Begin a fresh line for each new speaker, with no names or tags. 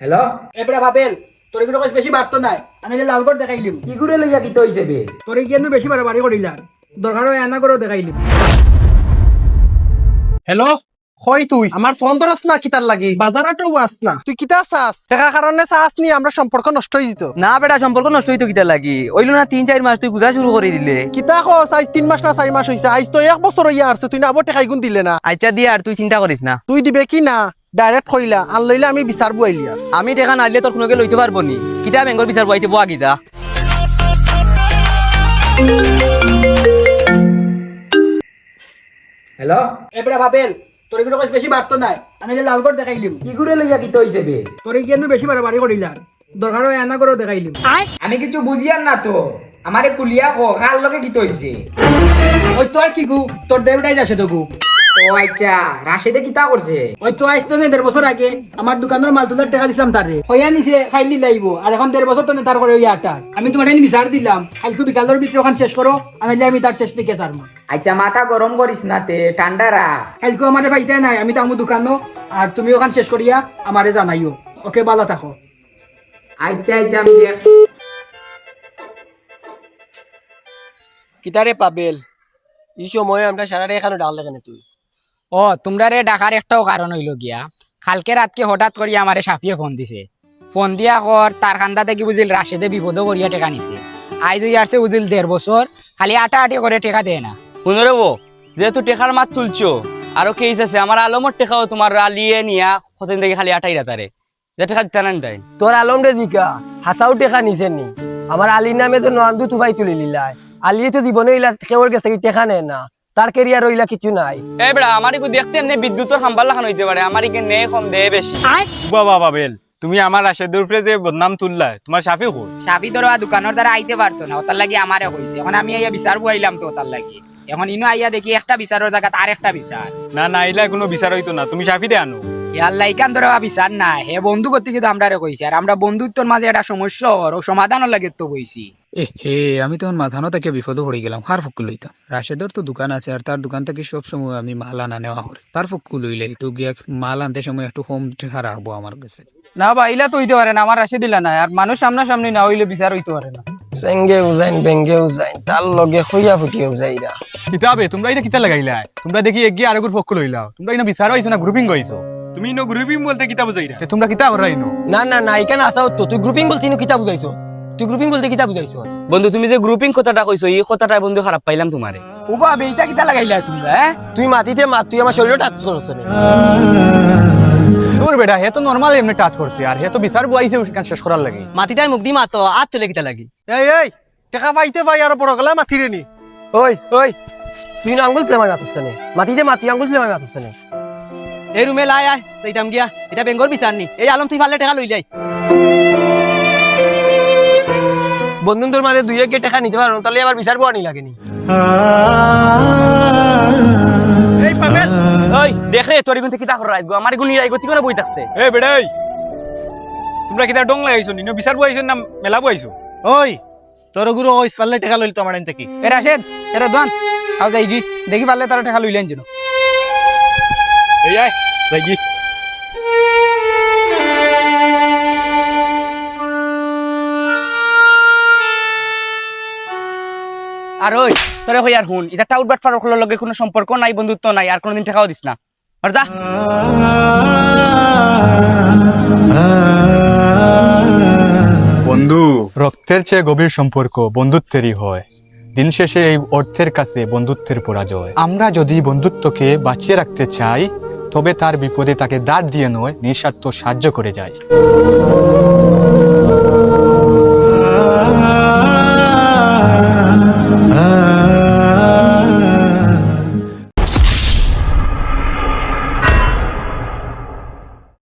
Hello?
এবারে ভাবেল তোর এগুলো কাজ বেশি বাড়তো নাই। আমি যে লালগড় দেখাইলিম
কি করে লইয়া কি তো হিসেবে
তোর গিয়ে বেশি বাড়াবাড়ি করিলাম। দরকার হয় এনা করে দেখাইলিম
হেল্ল' হয় তুই। আমার ফোন ধরস না কিতার লাগি। বাজারাটো আস না। তুই কিতা চাস? টাকা কারণে চাস নি আমরা সম্পর্ক নষ্ট হয়ে যেত
না বেটা সম্পর্ক নষ্ট হইতো কিতা লাগি। ওইলো না তিন চার মাস তুই গুজা শুরু করে দিলে।
কিতা কস আজ তিন মাস না চারি মাস হয়েছে আজ তো এক বছর ইয়া আসছে তুই না আবার টাকা গুণ দিলে না।
আচ্ছা দিয়ে আর তুই চিন্তা করিস না।
তুই দিবে কি না? ডাইরেক্ট কইলা আর লইলে আমি বিচার বুয়াইলি আর
আমি টেকা নাইলে তোর কোনোকে লইতে পারব নি। কিতা বেঙ্গল বিচার বইতে বো আগি যা।
হ্যালো
এবারে ভাবেল। তোর এগুলো কাজ বেশি বাড়তো নাই। আমি যে লালগড় দেখাইলিম
কি করে লইয়া কি হইছে বে?
তোর গিয়ে বেশি বাড়াবাড়ি করিলাম দরকার হয় এনা করেও দেখাইলিম
আমি কিছু বুঝিয়ার না তো। আমারে কুলিয়া কো কার লগে কি হইছে
ওই তো আর কি গু তোর দেবটাই যাচ্ছে তো গু।
ও আচ্ছা রাশেদে কিতা করছে?
ওই তো আসতো না দেড় বছর আগে আমার দোকানের মাল তোলার টাকা দিছিলাম তারে। হইয়া নিছে খাইলি লাইব। আর এখন দেড় বছর তো তার করে ওই আটা আমি তোমার এনে বিচার দিলাম। কালকে বিকালের ভিতরে ওখান শেষ করো আমি আমি তার শেষ দিকে সারমা
আচ্ছা মাথা গরম করিস না তে ঠান্ডা রাখ।
কালকে আমার পাইতে নাই আমি তো আমার দোকানও আর তুমি ওখান শেষ করিয়া আমারে জানাইও। ওকে ভালো থাকো।
আচ্ছা আচ্ছা আমি দেখ।
কিতারে পাবেল? এই সময় আমরা সারাটা এখানে ডাল লাগানে তুই।
ও তোমরা রে ডাকার একটাও কারণ হইল গিয়া। কালকে রাতকে হঠাৎ করিয়া আমারে সাফিয়ে ফোন দিছে। ফোন দিয়া কর তার খান্দা থেকে বুঝিল রাশেদে বিপদ করিয়া টেকা নিছে আই দুই আসছে বুঝিল দেড় বছর খালি আটা আটি করে টেকা দেয় না।
শুনরে বো যেহেতু টেকার মাত তুলছো আরও কেস আছে আমার আলমর টেকাও তোমার আলিয়ে নিয়া কতদিন থেকে খালি আটাই রাতারে যে টেকা দিতে না তাই।
তোর আলম রে জিকা হাসাও টেকা নিছে নি। আমার আলীর নামে তো নন্দু তুফাই তুলে লিলাই আলিয়ে তো জীবনে ইলা কেউর কাছে কি টেকা নেয় না। তার কেরিয়ার ইলা কিছু নাই।
এ বেড়া আমার ইকু দেখতে এমনি বিদ্যুতের খাম্বার লাগানো হইতে পারে আমার ইকে নে কম দে বেশি?
বাবা বাবেল তুমি আমার রাশেদের উপরে যে বদনাম তুললা তোমার সাফি কই
সাফি ধরো দোকানের দ্বারা আইতে পারতো না ওটার লাগি আমারে কইছে। এখন আমি আইয়া বিচার বুয়াইলাম তো ওটার লাগি। এখন ইনো আইয়া দেখি একটা বিচারের জায়গাত আর একটা বিচার
না না এলা কোনো বিচার হইতো না। তুমি সাফি দে আনো
ইয়ার লাইকান ধরো বিচার না হে বন্ধু করতে কিন্তু আমরা কইছি আর আমরা বন্ধুত্বর মাঝে একটা সমস্যা ওর ও সমাধানও লাগে তো কইছি।
এ হে আমি তখন মাথানো থেকে বিপদে পড়ে গেলাম। কার ফক্কু লইতা রাশেদর তো দোকান আছে আর তার দোকান থেকে সব সময় আমি মাল আনা নেওয়া করে তার ফক্কু লইলে তো গিয়া মাল আনতে সময় একটু কম টাকা রাখব আমার কাছে।
না বা ইলা তো হইতে পারে না আমার রাশি দিলা না আর মানুষ সামনা সামনি না হইলে বিচার হইতে পারে না।
সেঙ্গে উজাইন বেঙ্গে উজাইন তার লগে খুইয়া ফুটিয়ে উজাইরা
কিতাবে তোমরা এটা কিতা লাগাইলা তোমরা দেখি এগিয়ে আরেগুর ফক্ক লইলাও। তোমরা ইনো বিচার হইছো না গ্রুপিং হইছো তুমি ইনো গ্রুপিং বলতে কিতা বুঝাইরা? তে তোমরা কিতা করা ইনো?
না না না এখানে আসাও তো। তুই গ্রুপিং বলতে ইনো কিতা বুঝাইছো? তুই গ্রুপিং বলতে কিতা বুঝাইছো?
বন্ধু তুমি যে গ্রুপিং কথাটা কইছো এই কথাটা বন্ধু খারাপ পাইলাম তোমারে।
ও বাবা এইটা কিতা লাগাইলা তোমরা হ্যাঁ?
তুই মাটিতে মাত তুই আমার শরীরে টাচ করছ না
বেটা হে তো নরমাল এমনি টাচ করছে আর হে তো বিচার বুয়াইছে শেষ করার লাগে।
মাটিটাই মুখ দি মাতো আত চলে কিতা লাগি?
এই এই টাকা পাইতে পাই আর বড় গলা মাথিরে নি।
ওই ওই তুই না আঙ্গুল প্লেমার মাতুস না মাটিতে মাতি আঙ্গুল প্লেমার মাতুস না
এই রুমে লাই আয় এইতাম গিয়া। এটা বেঙ্গল বিচার নি। এই আলম তুই ফালে টাকা লই যাইস
বন্ধুদের মাঝে দুই একে টাকা নিতে পারো তাহলে আবার বিচার বোয়ানি লাগেনি
এই পাবেল
ওই দেখ তোর এগুন কিতা কর রাইগো আমার এগুন নিরাইগো ঠিক করে বই থাকছে?
এ বেটা এই তোমরা কিতা ডং লাগাইছো ইনো বিচার বুয়াইছো না মেলা বুয়াইছো
ওই তোর গুরু ওই সাল্লে টাকা লইল তো আমার এন থেকে
এ রাশেদ এরা দোয়ান আও যাই গি দেখি পারলে তারা টাকা লইলেন যেন
এই আয় যাই গি
আর ওই তোরে হই আর হুন এটা টাউট বাট ফারুকের লগে কোনো সম্পর্ক নাই বন্ধুত্ব নাই আর কোনোদিন টাকাও দিস না আর যা
বন্ধু। রক্তের চেয়ে গভীর সম্পর্ক বন্ধুত্বেরই হয়। দিন শেষে এই অর্থের কাছে বন্ধুত্বের পরাজয়। আমরা যদি বন্ধুত্বকে বাঁচিয়ে রাখতে চাই, তবে তার বিপদে তাকে দাঁড় দিয়ে নয়, নিঃস্বার্থ সাহায্য করে যায়।